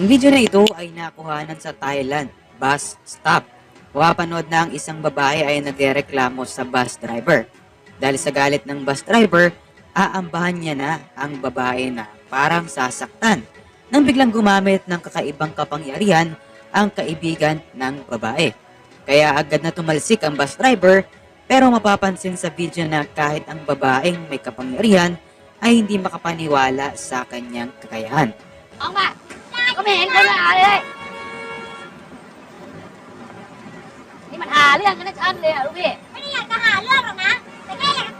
Ang video na ito ay nakuhanan sa Thailand bus stop. Mapapanood na ang isang babae ay nagreklamo sa bus driver. Dahil sa galit ng bus driver, aambahan niya na ang babae na parang sasaktan nang biglang gumamit ng kakaibang kapangyarihan ang kaibigan ng babae. Kaya agad na tumalsik ang bus driver pero mapapansin sa video na kahit ang babaeng may kapangyarihan ay hindi makapaniwala sa kanyang kakayahan. ออ ก็ไม่เห็นจะมาเลยนี่มันหาเรื่องกันนะชัดเลยอะลูกพี่ ไม่ได้อยากจะหาเรื่องหรอกนะ แต่แค่อยากเตื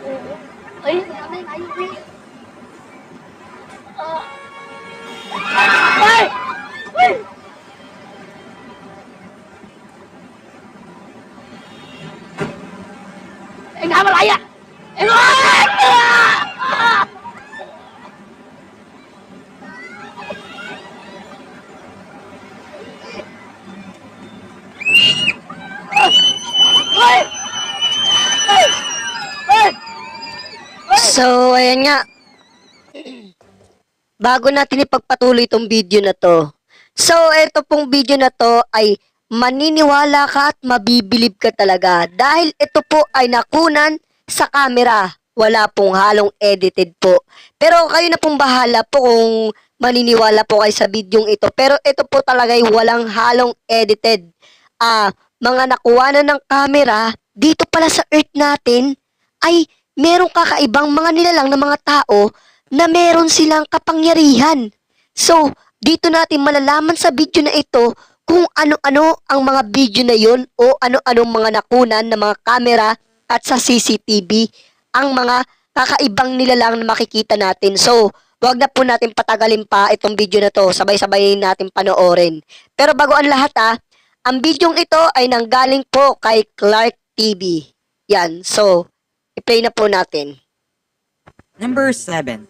Ayun, ayun, ayun, ayun. Ayan nga. Bago natin ipagpatuloy itong video na to. So, ito pong video na to ay maniniwala ka at mabibilib ka talaga. Dahil ito po ay nakunan sa camera. Wala pong halong edited po. Pero kayo na pong bahala po kung maniniwala po kayo sa videong ito. Pero ito po talaga ay walang halong edited. Ah, mga nakuha na ng camera dito pala sa earth natin ay merong kakaibang mga nilalang na mga tao na meron silang kapangyarihan. So, dito natin malalaman sa video na ito kung ano-ano ang mga video na yon o ano-anong mga nakunan ng mga kamera at sa CCTV ang mga kakaibang nilalang na makikita natin. So, wag na po natin patagalin pa itong video na to. Sabay-sabay natin panoorin. Pero bago ang lahat ah, ang bidyong ito ay nanggaling po kay Clark TV. Yan. So, i-play na po natin. Number 7.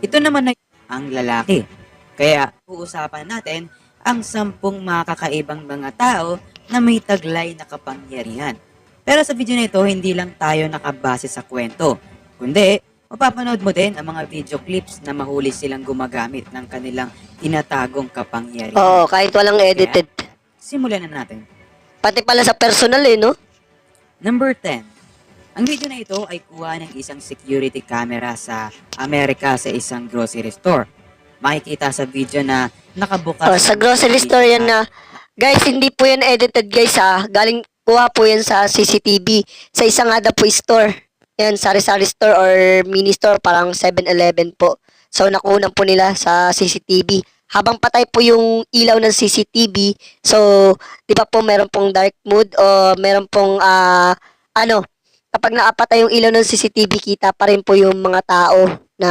Ito naman ay ang lalaki. Kaya uusapan natin ang sampung mga kakaibang mga tao na may taglay na kapangyarihan. Pero sa video na ito, hindi lang tayo nakabase sa kwento. Kundi, mapapanood mo din ang mga video clips na mahuli silang gumagamit ng kanilang tinatagong kapangyarihan. Oo, kahit walang edited. Simulan na natin. Pati pala sa personal eh, no? Number 10. Ang video na ito ay kuha ng isang security camera sa Amerika sa isang grocery store. Makikita sa video na nakabukas. Oh, sa grocery store yan na. Guys, hindi po yan edited guys ha. Galing, kuha po yan sa CCTV. Sa isang nga po store. Yan, sari-sari store or mini store, parang 7-Eleven po. So, nakunan po nila sa CCTV. Habang patay po yung ilaw ng CCTV, so, di ba po meron pong dark mode o meron pong, ah, ano, kapag nakapatay yung ilaw ng CCTV, kita pa rin po yung mga tao na,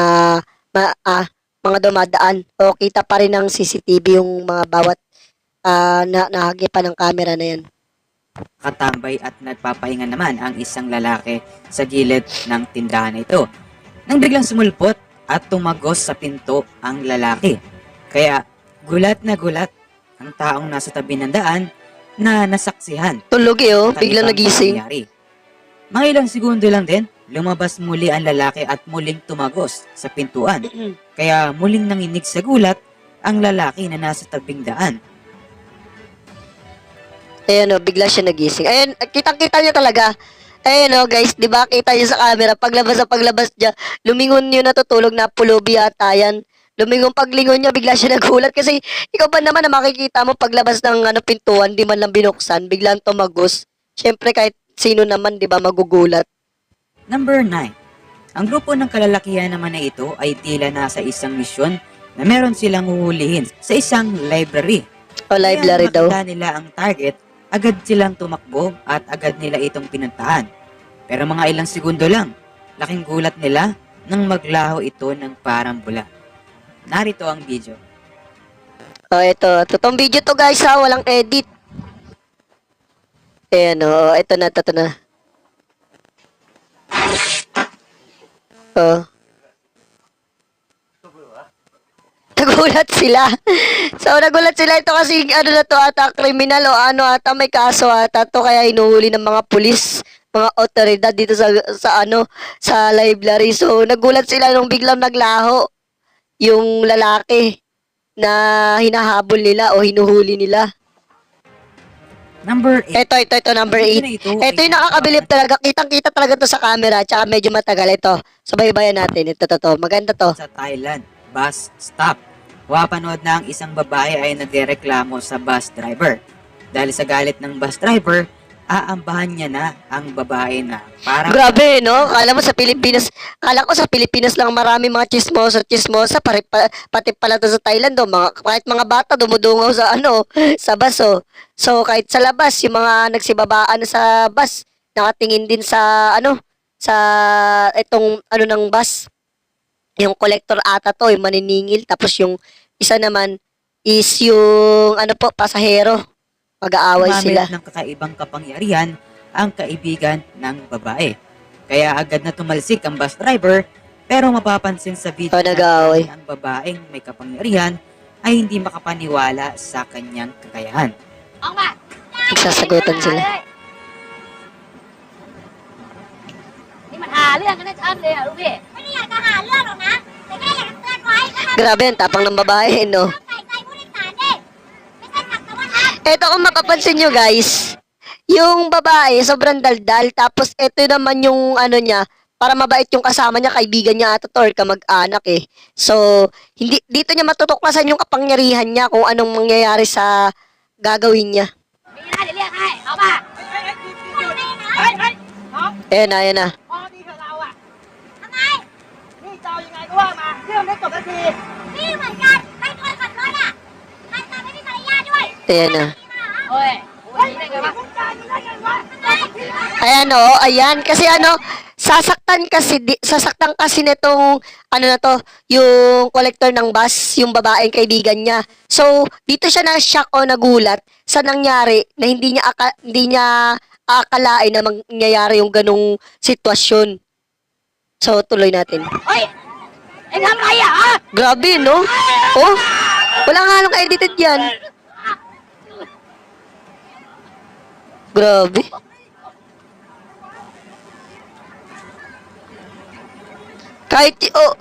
ma, ah, mga dumadaan o kita pa rin ng CCTV yung mga bawat ah, na nahagipan ng camera na yan. katambay at nagpapahinga naman ang isang lalaki sa gilid ng tindahan na ito. Nang biglang sumulpot at tumagos sa pinto ang lalaki. Kaya gulat na gulat ang taong nasa tabi ng daan na nasaksihan Tulog eh oh, ang biglang nagising. pangyayari. Mga ilang segundo lang din, lumabas muli ang lalaki at muling tumagos sa pintuan. Kaya muling nanginig sa gulat ang lalaki na nasa tabing daan. Ayan oh, bigla siya nagising. Ayan, kitang-kita niya talaga. Ayan oh, guys, di ba? Kita niyo sa camera, paglabas sa paglabas niya, lumingon yun natutulog na pulubi yata yan. Lumingon paglingon niya, bigla siya nagulat kasi ikaw ba naman na makikita mo paglabas ng ano, pintuan, di man lang binuksan, biglang tumagos. Siyempre kahit sino naman, di ba, magugulat. Number 9. Ang grupo ng kalalakihan naman na ito ay tila nasa isang misyon na meron silang huhulihin sa isang library. O library Kaya daw. makita nila ang target, agad silang tumakbo at agad nila itong pinuntahan. Pero mga ilang segundo lang, laking gulat nila nang maglaho ito ng parang bula. Narito ang video. O ito, totoong video to guys ha, walang edit. Ayan o, ito na, ito na. Oh. Nagulat sila. so, nagulat sila ito kasi ano na to ata, kriminal o ano ata, may kaso ata to kaya inuhuli ng mga pulis, mga otoridad dito sa, sa ano, sa library. So, nagulat sila nung biglang naglaho yung lalaki na hinahabol nila o hinuhuli nila. Number 8. Ito, ito, ito, number 8. Ito yung nakakabilib talaga. Kitang-kita talaga to sa camera. Tsaka medyo matagal ito. Subaybayan natin. Ito, to, to. Maganda to. sa Thailand. Bus stop. Wapanood na ang isang babae ay nagreklamo sa bus driver. Dahil sa galit ng bus driver, aambahan niya na ang babae na parang Grabe, no? Kala mo sa Pilipinas, kala ko sa Pilipinas lang marami mga chismosa, chismosa, pare, pa, pati pala to sa Thailand, do, mga, kahit mga bata dumudungaw sa ano, sa bus, oh. So, kahit sa labas, yung mga nagsibabaan sa bus, nakatingin din sa, ano, sa itong, ano ng bus, yung collector ata to, yung maniningil, tapos yung isa naman is yung, ano po, pasahero. Mag-aaway Gumamit sila. ng kakaibang kapangyarihan ang kaibigan ng babae. Kaya agad na tumalsik ang bus driver pero mapapansin sa video Oh, na ang babaeng may kapangyarihan ay hindi makapaniwala sa kanyang kakayahan. Nagsasagutan sila. Grabe, tapang ng babae, no? แต่ว่าทำ Eto kung mapapansin nyo guys, yung babae sobrang daldal tapos eto naman yung ano niya, para mabait yung kasama niya, kaibigan niya ata to or kamag-anak eh. So, hindi dito niya matutuklasan yung kapangyarihan niya kung anong mangyayari sa gagawin niya. มีนะเดี๋ยวเรียกให้เอามา เฮ้ยเฮ้ยน้อง Ayan na, ayan na. พอดีเถอะเราอ่ะ ทำไม นี่จะเอายังไงก็ว่ามาเรื่องได้จบสักที นี่เห natin. Ayan o, oh, ayan. Kasi ano, sasaktan kasi, di, sasaktan kasi nitong, ano na to, yung collector ng bus, yung babaeng kaibigan niya. So, dito siya na shock o nagulat sa nangyari na hindi niya, aka, hindi niya akalain na mangyayari yung ganong sitwasyon. So, tuloy natin. Oy! Ikaw kaya, ha? Grabe, no? Oh, wala nga nung edited yan. Grabe. Kahit, oh,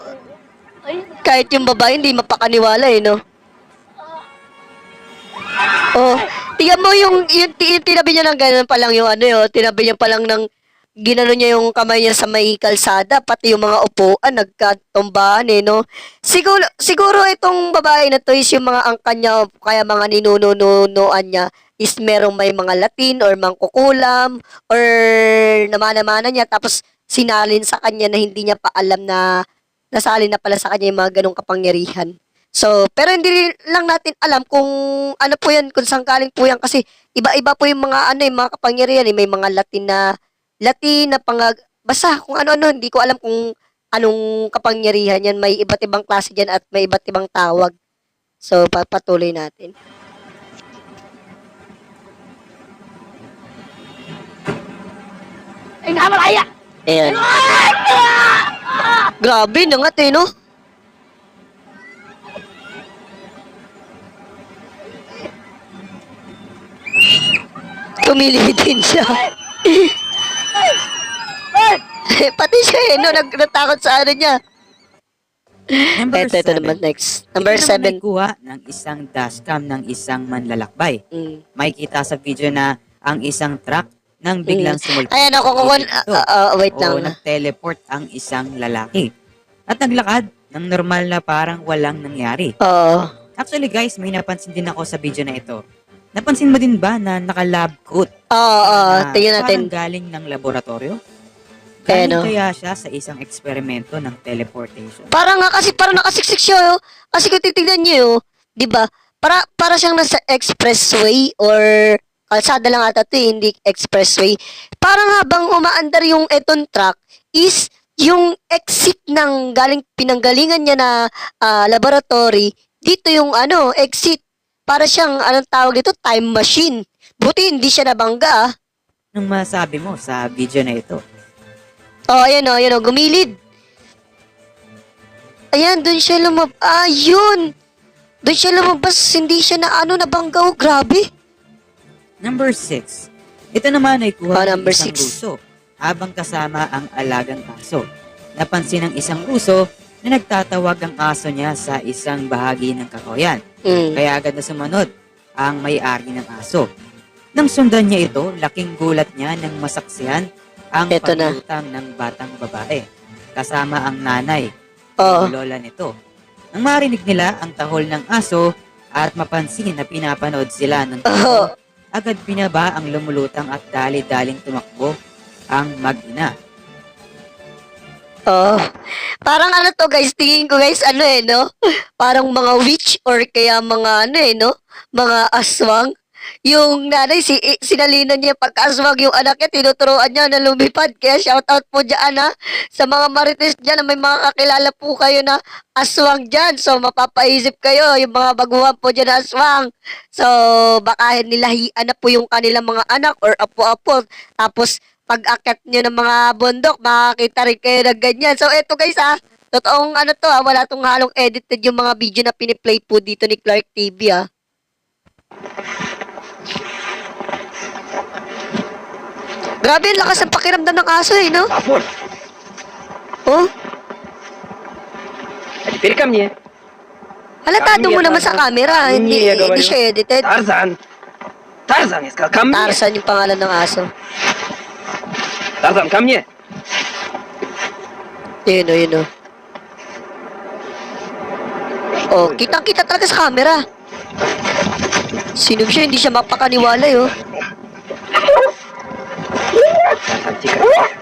kahit yung babae hindi mapakaniwala eh, no? Oh, tingnan mo yung, yung, yung tinabi niya ng ganun pa lang yung ano yun, tinabi niya pa lang ng ginano niya yung kamay niya sa may kalsada, pati yung mga upuan, nagkatumbahan eh, no? Siguro, siguro itong babae na to is yung mga angkan niya, kaya mga ninunununuan niya, is merong may mga Latin or mangkukulam or namana-mana niya tapos sinalin sa kanya na hindi niya pa alam na nasalin na pala sa kanya yung mga ganong kapangyarihan. So, pero hindi lang natin alam kung ano po yan, kung saan galing po yan kasi iba-iba po yung mga ano, yung mga kapangyarihan, eh. may mga Latin na Latin na pangag... Basta kung ano-ano, hindi ko alam kung anong kapangyarihan yan. May iba't ibang klase dyan at may iba't ibang tawag. So, papatuloy natin. Inhamalaya! Ayan. Grabe, nangat eh, no? Tumili din siya. Pati siya eh, no? Nag natakot sa ano niya. Number Ito, ito 7. naman next. Number Ito naman 7. ay kuha ng isang dashcam ng isang manlalakbay. Mm. Makikita sa video na ang isang truck nang biglang sumulpot. Ayan ako, kung, Ito. uh, uh, wait o lang. nag-teleport ang isang lalaki. At naglakad ng normal na parang walang nangyari. Oo. Actually guys, may napansin din ako sa video na ito. Napansin mo din ba na naka-lab coat? Oo, oo. na Tingnan natin. Parang galing ng laboratorio? Galing no? kaya siya sa isang eksperimento ng teleportation? Parang nga kasi parang nakasiksik siya, oh. Kasi kung titignan niyo, oh, 'di ba? para para siyang nasa expressway or kalsada lang ata 'to, eh, hindi expressway. Parang habang umaandar yung eton truck is yung exit ng galing pinanggalingan niya na ah, laboratory, dito yung ano, exit. Para siyang anong tawag dito, time machine. Buti hindi siya nabangga. ah. Anong masabi mo sa video na ito? Oh, ayan o, ayan o, gumilid. Ayan, doon siya lumab... Ayun! Doon siya lumabas, hindi siya na ano, nabangga o, grabe. Number 6. Ito naman ay kuha Ah, ng isang six. ruso habang kasama ang alagang aso. Napansin ng isang ruso na nagtatawag ang aso niya sa isang bahagi ng kakoyan. Mm. Kaya agad na sumunod ang may-ari ng aso. Nang sundan niya ito, laking gulat niya nang masaksihan ang na. paglutang ng batang babae. Kasama ang nanay, Oo. lola nito. Nang marinig nila ang tahol ng aso at mapansin na pinapanood sila ng Oo. agad pinaba ang lumulutang at dali-daling tumakbo ang mag-ina. Oo. Parang ano to guys, tingin ko guys, ano eh, no? Parang mga witch or kaya mga ano eh, no? Mga aswang. Yung nanay, si, sinalinan niya pagkaswag yung anak niya, tinuturoan niya na lumipad. Kaya shoutout po dyan ha, sa mga marites dyan na may mga kakilala po kayo na aswang dyan. So mapapaisip kayo, yung mga baguhan po dyan na aswang. So baka nilahian na po yung kanilang mga anak or apo-apo. Tapos pag akit nyo ng mga bundok, makakita rin kayo ng ganyan. So eto guys ha, totoong ano to ha, wala tong halong edited yung mga video na piniplay po dito ni Clark TV ha. Grabe, ang lakas ng pakiramdam ng aso eh, no? Папуль, Oh, а теперь ко мне. halatado mo naman sa camera. Hindi, Hindi, hindi siya edited. Тарзан. Тарзан, я сказал, ко мне. Tarzan yung pangalan ng aso. Тарзан, ко мне. Yun o, yun o. Oh, kitang-kita talaga sa camera. Sino siya, hindi siya mapakaniwala eh, oh. Тарзан, тихо.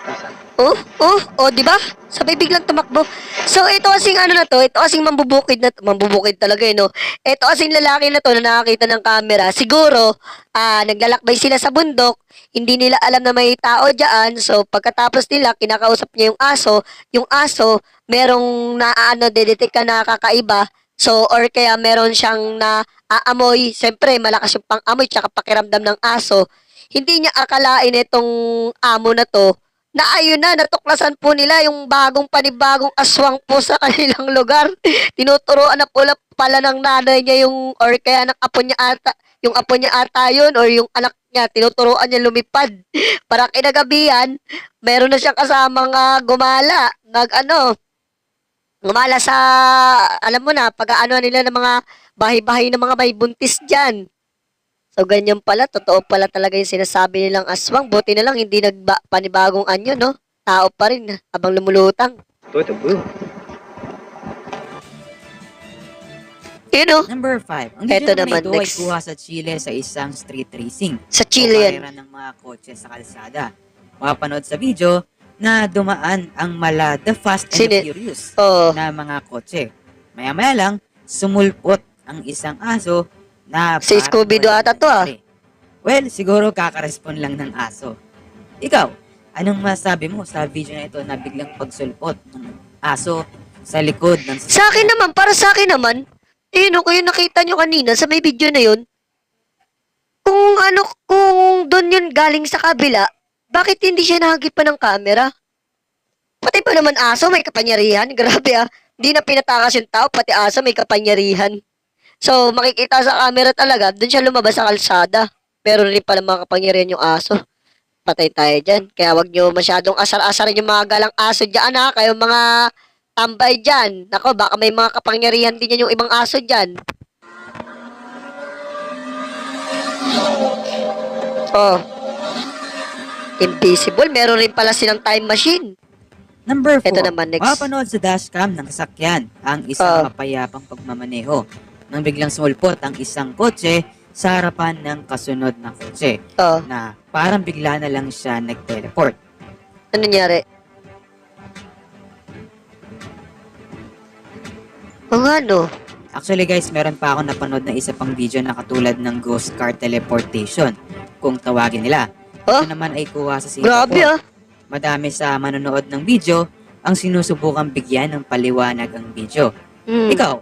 Oh, oh, oh, di ba? Sabay biglang tumakbo. So, ito asing ano na to, ito asing mambubukid na, mambubukid talaga eh, no? Ito asing lalaki na to na nakakita ng camera. Siguro, ah, naglalakbay sila sa bundok, hindi nila alam na may tao dyan. So, pagkatapos nila, kinakausap niya yung aso. Yung aso, merong naaano, dedetect ka na kakaiba. So, or kaya meron siyang naaamoy. Siyempre, malakas yung pang-amoy, tsaka pakiramdam ng aso. Hindi niya akalain itong amo na to na ayun na, natuklasan po nila yung bagong panibagong aswang po sa kanilang lugar. Tinuturoan na pula pala ng nanay niya yung, or kaya ng apo niya ata, yung apo niya ata yun, or yung anak niya, tinuturoan niya lumipad. Para kinagabihan, meron na siyang kasamang ah, gumala, nag ano, gumala sa, alam mo na, pag-ano nila ng mga bahay-bahay ng mga may buntis dyan. So, ganyan pala. Totoo pala talaga yung sinasabi nilang aswang. Buti na lang, hindi nagpanibagong anyo, no? Tao pa rin, habang lumulutang. Toto po. Yun. Number 5. Ang Ito naman, ito next. ay kuha sa Chile sa isang street racing. Sa Chile yan. ng mga kotse sa kalsada. Mapanood sa video na dumaan ang mala The Fast and Sine- the Furious oh. na mga kotse. Maya-maya lang, sumulpot ang isang aso na Si parang Scooby-Doo walang ata to, ah. nangyari. Well, siguro kakarespond lang ng aso. Ikaw, anong masabi mo sa video na ito na biglang pagsulpot ng aso sa likod ng Sa akin naman, para sa akin naman, eh, no, kayo nakita nyo kanina sa may video na yun, kung ano, kung doon yun galing sa kabila, bakit hindi siya nahagip pa ng camera? Pati pa naman aso, may kapangyarihan. Grabe ah. Hindi na pinatakas yung tao, pati aso may kapangyarihan. So, makikita sa camera talaga, doon siya lumabas sa kalsada. Pero rin pala mga kapangyarihan yung aso. Patay tayo dyan. Kaya wag nyo masyadong asar-asarin yung mga galang aso dyan ha. Kayo mga tambay dyan. Nako, baka may mga kapangyarihan din yan yung ibang aso dyan. Oh. Invisible. Meron rin pala silang time machine. Number 4. Ito naman, next. Mapanood sa dashcam ng sasakyan ang isang Ah. mapayapang pagmamaneho nang biglang sumulpot ang isang kotse sa harapan ng kasunod na kotse Oh. na parang bigla na lang siya nag-teleport. Ano nangyari? O nga no. Actually guys, meron pa ako napanood na isa pang video na katulad ng ghost car teleportation, kung tawagin nila. Huh? Ito naman ay kuha sa Grabe Singapore. ah. Madami sa manonood ng video ang sinusubukang bigyan ng paliwanag ang video. Hmm. Ikaw,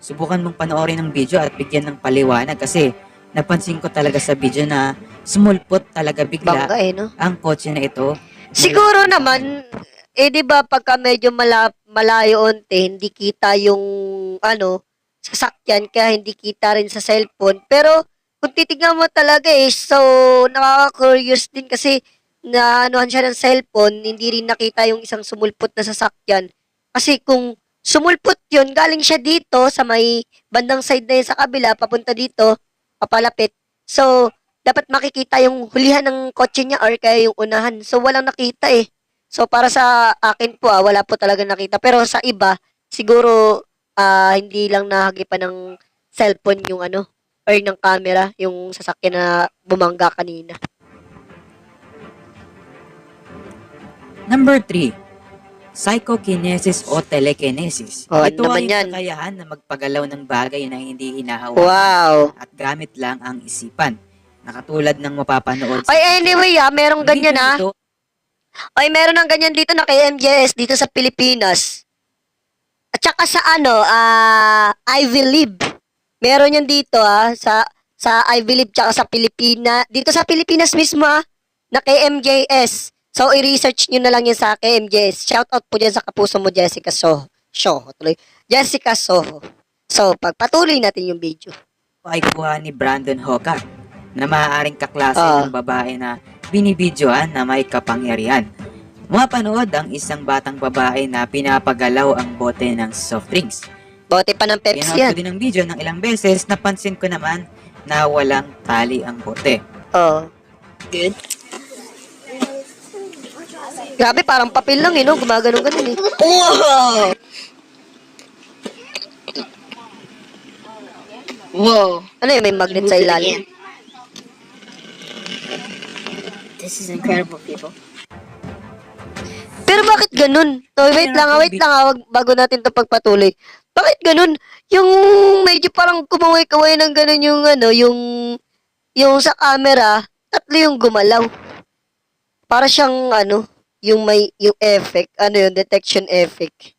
subukan mong panoorin ng video at bigyan ng paliwanag kasi napansin ko talaga sa video na sumulpot talaga bigla Bangga eh, no? ang kotse na ito. Siguro naman, eh di ba pagka medyo mala, malayo onte, hindi kita yung ano, sasakyan kaya hindi kita rin sa cellphone. Pero kung titignan mo talaga eh, so nakaka-curious din kasi na anuhan siya ng cellphone, hindi rin nakita yung isang sumulpot na sasakyan. Kasi kung sumulpot yun, galing siya dito sa may bandang side na yun sa kabila, papunta dito, papalapit. So, dapat makikita yung hulihan ng kotse niya or kaya yung unahan. So, walang nakita eh. So, para sa akin po, ah, wala po talaga nakita. Pero sa iba, siguro, ah, hindi lang nahagipan ng cellphone yung ano, or ng camera, yung sasakyan na bumangga kanina. Number 3, psychokinesis o telekinesis. Oh, Ito naman ay yan? kakayahan na magpagalaw ng bagay na hindi hinahawakan Wow! at gamit lang ang isipan. Nakatulad ng mapapanood Ay, anyway ah, merong ganyan Video ah. ito, Ay, meron ng ganyan dito na kay MJS dito sa Pilipinas. At saka sa ano, ah, I Believe. Meron yan dito ah, sa sa I Believe tsaka sa Pilipina. Dito sa Pilipinas mismo ah, na kay MJS. So, i-research nyo na lang yun sa kay MJS. Shout out po dyan sa kapuso mo, Jessica Soho. Soho, tuloy. Jessica Soho. So, pagpatuloy natin yung video. ay kuha ni Brandon Hoka na maaaring kaklase Ah. ng babae na binibidyoan na may kapangyarihan. Mapanood ang isang batang babae na pinapagalaw ang bote ng soft drinks. Bote pa ng Pepsi Pinanood yan. ko din ang video ng ilang beses, napansin ko naman na walang tali ang bote. Oh. Good. Grabe, parang papel lang eh, no? Gumagano ganun eh. Wow! Whoa. Ano yun, may magnet sa ilalim? This is incredible, people. Pero bakit ganun? Oh, wait lang, ah, wait lang, ah, wag- bago natin to pagpatuloy. Bakit ganun? Yung medyo parang kumaway-kaway ng ganun yung ano, yung yung sa camera, tatlo yung gumalaw. Para siyang ano, yung may yung effect, ano yun, detection effect.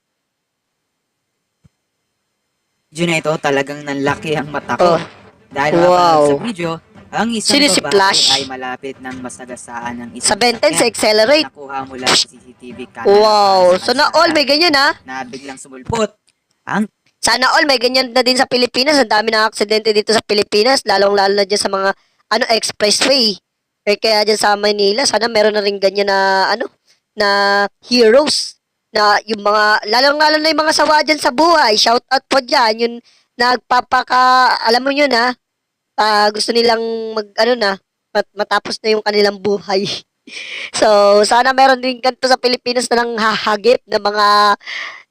Video na ito talagang nanlaki ang mata ko. Oh. Dahil Wow. sa video, ang isang Sino si Flash? ay malapit ng masagasaan ng isang Sa Benten, sa Accelerate. na Nakuha mula sa CCTV camera. Wow! So na all may ganyan ah. na biglang sumulpot ang Sana all may ganyan na din sa Pilipinas. Ang dami ng aksidente dito sa Pilipinas, lalong-lalo na dyan sa mga ano expressway. Or kaya dyan sa Manila, sana meron na rin ganyan na ano na heroes na yung mga lalong-lalo na yung mga sawa dyan sa buhay. Shout out po dyan yung nagpapaka alam mo yun ha. ah, gusto nilang mag ano na mat- matapos na yung kanilang buhay. So, sana meron din ganito sa Pilipinas na nang hahagip ng mga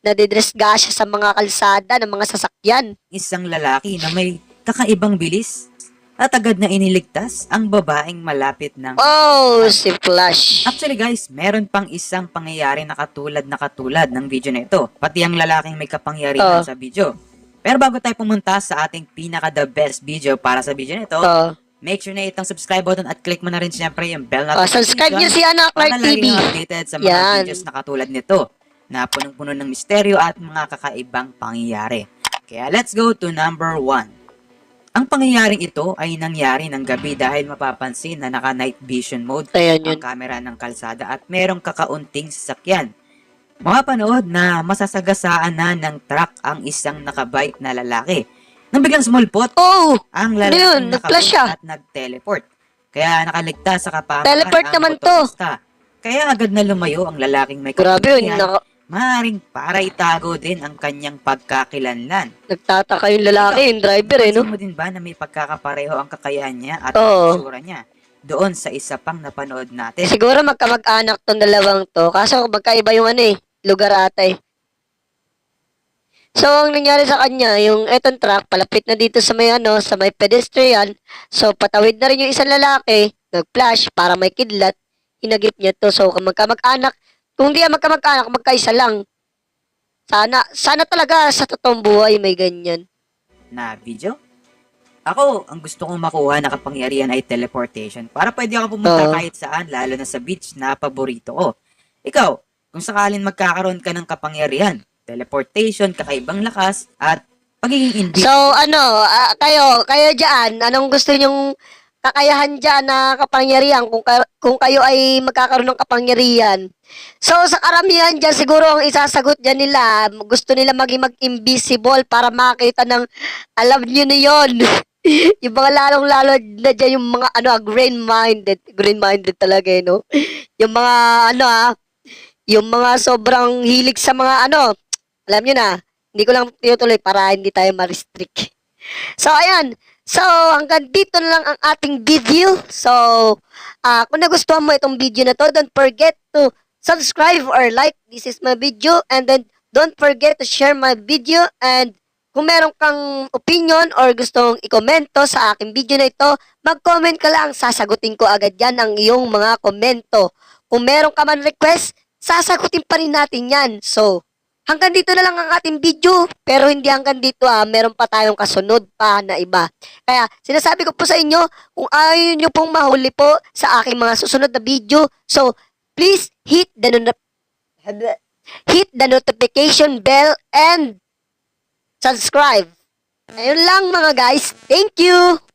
nadidresgasya sa mga kalsada ng mga sasakyan. isang lalaki na may kakaibang bilis at agad na iniligtas ang babaeng malapit ng Oh, si Flash. Actually guys, meron pang isang pangyayari na katulad na katulad ng video na ito. Pati ang lalaking may kapangyarihan Oh. sa video. Pero bago tayo pumunta sa ating pinaka the best video para sa video na ito, Oh, make sure na itong subscribe button at click mo na rin syempre yung bell oh, notification. subscribe niyo si Ana Clark TV. updated sa mga Yan. videos na katulad nito na punong-puno ng misteryo at mga kakaibang pangyayari. Kaya let's go to number 1. Ang pangyayaring ito ay nangyari ng gabi dahil mapapansin na naka night vision mode Ayan ang yun. kamera ng kalsada at merong kakaunting sasakyan. Mapapanood na masasagasaan na ng truck ang isang nakabike na lalaki. Nang biglang sumulpot, Oh, ang Ano lalaki yun? Nag-flash siya? at nag-teleport. Kaya nakaligtas sa kapamakan Teleport ang naman to. motorista. Kaya agad na lumayo ang lalaking may grabe yun. kapangyarihan, Naka, maaaring para itago din ang kanyang pagkakilanlan. nagtataka yung lalaki, yung driver eh, no? Mo din ba na may pagkakapareho ang kakayahan niya at Oo. itsura niya doon sa isa pang napanood natin? Siguro magkamag-anak tong dalawang to. Kaso magkaiba yung ano eh, lugar ata eh. So, ang nangyari sa kanya, yung etong truck, palapit na dito sa may ano, sa may pedestrian. So, patawid na rin yung isang lalaki, nag-flash para may kidlat, hinagip niya to. So, magkamag-anak, kung di magkamag-anak, magkaisa lang. Sana, sana talaga sa totoong buhay may ganyan. na video? Ako, ang gusto kong makuha na kapangyarihan ay teleportation para pwede ako pumunta Oo. kahit saan, lalo na sa beach na paborito ko. Ikaw, kung sakalin magkakaroon ka ng kapangyarihan, teleportation, kakaibang lakas, at pagiging invisible. So, ano, ah, kayo, kayo dyan, anong gusto nyong kakayahan dyan na kapangyarihan kung, ka- kung kayo ay magkakaroon ng kapangyarihan? So, sa karamihan dyan, siguro ang isasagot dyan nila, gusto nila maging mag-invisible para makita ng, alam nyo na yun, yung mga lalong-lalo na dyan, yung mga, ano, ah, green-minded, green-minded talaga, eh, no? Yung mga, ano, ah, yung mga sobrang hilig sa mga, ano, alam nyo na, hindi ko lang tinutuloy para hindi tayo ma-restrict. So, ayan. So, hanggang dito na lang ang ating video. So, ah kung nagustuhan mo itong video na to, don't forget to subscribe or like. This is my video. And then, don't forget to share my video. And kung meron kang opinion or gustong ikomento sa aking video na ito, mag-comment ka lang. Sasagutin ko agad yan ang iyong mga komento. Kung meron ka man request, sasagutin pa rin natin yan. So, hanggang dito na lang ang ating video. Pero hindi hanggang dito ah, meron pa tayong kasunod pa na iba. Kaya sinasabi ko po sa inyo, kung ayaw nyo pong mahuli po sa aking mga susunod na video, so please hit the hit the notification bell and subscribe. Ayun lang mga guys. Thank you!